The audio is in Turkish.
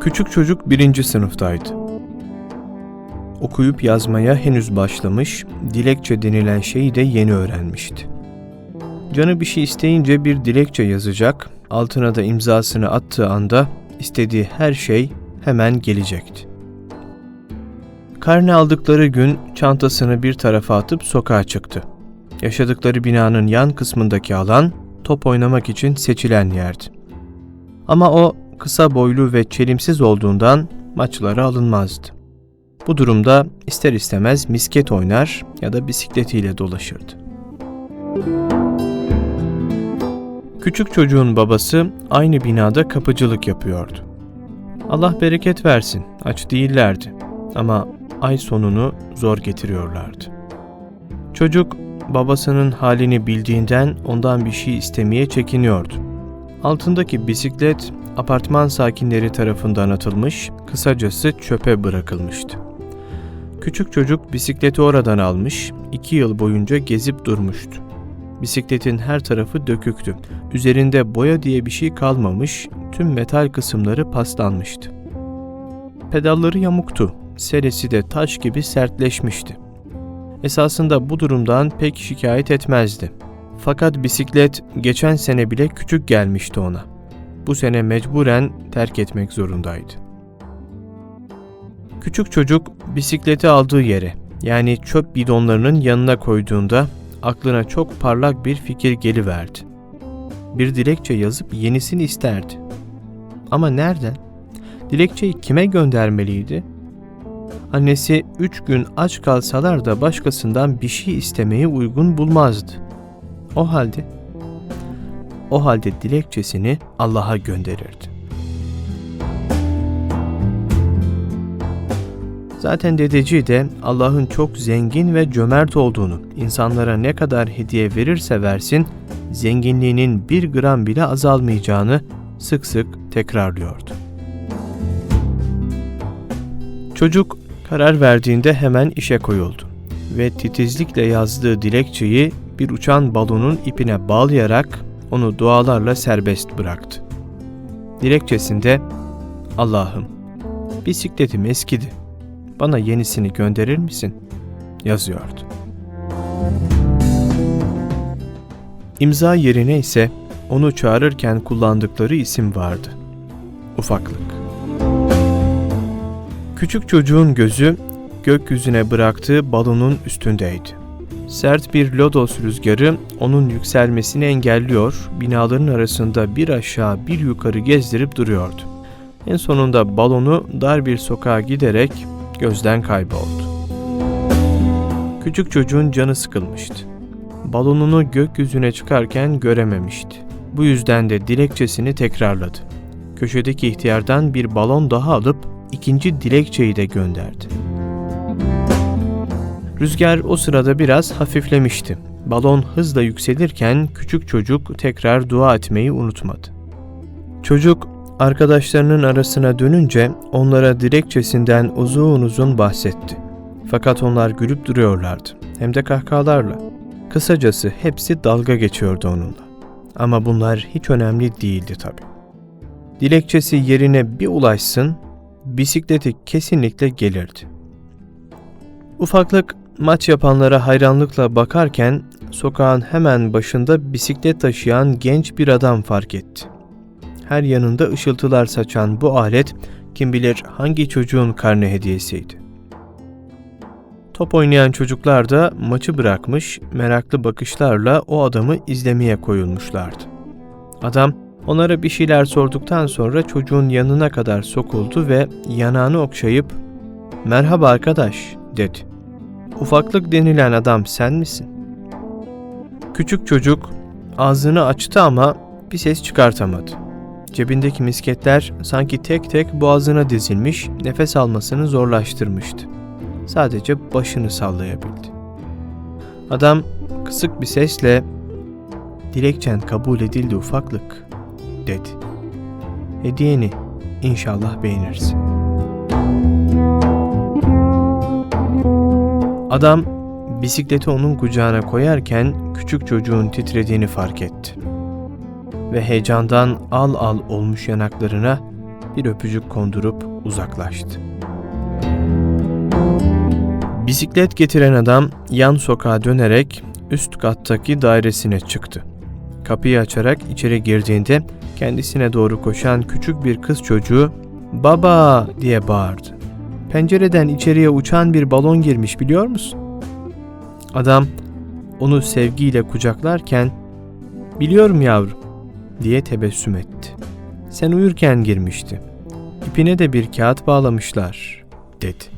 Küçük çocuk birinci sınıftaydı. Okuyup yazmaya henüz başlamış, dilekçe denilen şeyi de yeni öğrenmişti. Canı bir şey isteyince bir dilekçe yazacak, altına da imzasını attığı anda istediği her şey hemen gelecekti. Karne aldıkları gün çantasını bir tarafa atıp sokağa çıktı. Yaşadıkları binanın yan kısmındaki alan top oynamak için seçilen yerdi. Ama o kısa boylu ve çelimsiz olduğundan maçlara alınmazdı. Bu durumda ister istemez misket oynar ya da bisikletiyle dolaşırdı. Küçük çocuğun babası aynı binada kapıcılık yapıyordu. Allah bereket versin, aç değillerdi ama ay sonunu zor getiriyorlardı. Çocuk babasının halini bildiğinden ondan bir şey istemeye çekiniyordu. Altındaki bisiklet apartman sakinleri tarafından atılmış, kısacası çöpe bırakılmıştı. Küçük çocuk bisikleti oradan almış, iki yıl boyunca gezip durmuştu. Bisikletin her tarafı döküktü. Üzerinde boya diye bir şey kalmamış, tüm metal kısımları paslanmıştı. Pedalları yamuktu, seresi de taş gibi sertleşmişti. Esasında bu durumdan pek şikayet etmezdi. Fakat bisiklet geçen sene bile küçük gelmişti ona. Bu sene mecburen terk etmek zorundaydı. Küçük çocuk bisikleti aldığı yere, yani çöp bidonlarının yanına koyduğunda aklına çok parlak bir fikir geliverdi. Bir dilekçe yazıp yenisini isterdi. Ama nereden? Dilekçeyi kime göndermeliydi? Annesi üç gün aç kalsalar da başkasından bir şey istemeyi uygun bulmazdı. O halde, o halde dilekçesini Allah'a gönderirdi. Zaten dedeci de Allah'ın çok zengin ve cömert olduğunu, insanlara ne kadar hediye verirse versin, zenginliğinin bir gram bile azalmayacağını sık sık tekrarlıyordu. Çocuk karar verdiğinde hemen işe koyuldu ve titizlikle yazdığı dilekçeyi bir uçan balonun ipine bağlayarak onu dualarla serbest bıraktı. Dilekçesinde Allah'ım bisikletim eskidi. Bana yenisini gönderir misin? yazıyordu. İmza yerine ise onu çağırırken kullandıkları isim vardı. Ufaklık. Küçük çocuğun gözü gökyüzüne bıraktığı balonun üstündeydi. Sert bir lodos rüzgarı onun yükselmesini engelliyor, binaların arasında bir aşağı bir yukarı gezdirip duruyordu. En sonunda balonu dar bir sokağa giderek gözden kayboldu. Küçük çocuğun canı sıkılmıştı. Balonunu gökyüzüne çıkarken görememişti. Bu yüzden de dilekçesini tekrarladı. Köşedeki ihtiyardan bir balon daha alıp ikinci dilekçeyi de gönderdi. Rüzgar o sırada biraz hafiflemişti. Balon hızla yükselirken küçük çocuk tekrar dua etmeyi unutmadı. Çocuk arkadaşlarının arasına dönünce onlara dilekçesinden uzun uzun bahsetti. Fakat onlar gülüp duruyorlardı. Hem de kahkahalarla. Kısacası hepsi dalga geçiyordu onunla. Ama bunlar hiç önemli değildi tabii. Dilekçesi yerine bir ulaşsın, bisikleti kesinlikle gelirdi. Ufaklık maç yapanlara hayranlıkla bakarken sokağın hemen başında bisiklet taşıyan genç bir adam fark etti. Her yanında ışıltılar saçan bu alet kim bilir hangi çocuğun karne hediyesiydi. Top oynayan çocuklar da maçı bırakmış, meraklı bakışlarla o adamı izlemeye koyulmuşlardı. Adam onlara bir şeyler sorduktan sonra çocuğun yanına kadar sokuldu ve yanağını okşayıp "Merhaba arkadaş." dedi. Ufaklık denilen adam sen misin? Küçük çocuk ağzını açtı ama bir ses çıkartamadı. Cebindeki misketler sanki tek tek boğazına dizilmiş, nefes almasını zorlaştırmıştı. Sadece başını sallayabildi. Adam kısık bir sesle "Dilekçen kabul edildi ufaklık." Dedi. "Hediyeni inşallah beğenirsin." Adam bisikleti onun kucağına koyarken küçük çocuğun titrediğini fark etti. Ve heyecandan al al olmuş yanaklarına bir öpücük kondurup uzaklaştı. Bisiklet getiren adam yan sokağa dönerek üst kattaki dairesine çıktı. Kapıyı açarak içeri girdiğinde kendisine doğru koşan küçük bir kız çocuğu "Baba!" diye bağırdı. Pencereden içeriye uçan bir balon girmiş biliyor musun? Adam onu sevgiyle kucaklarken "Biliyorum yavrum." diye tebessüm etti. "Sen uyurken girmişti. İpine de bir kağıt bağlamışlar." dedi.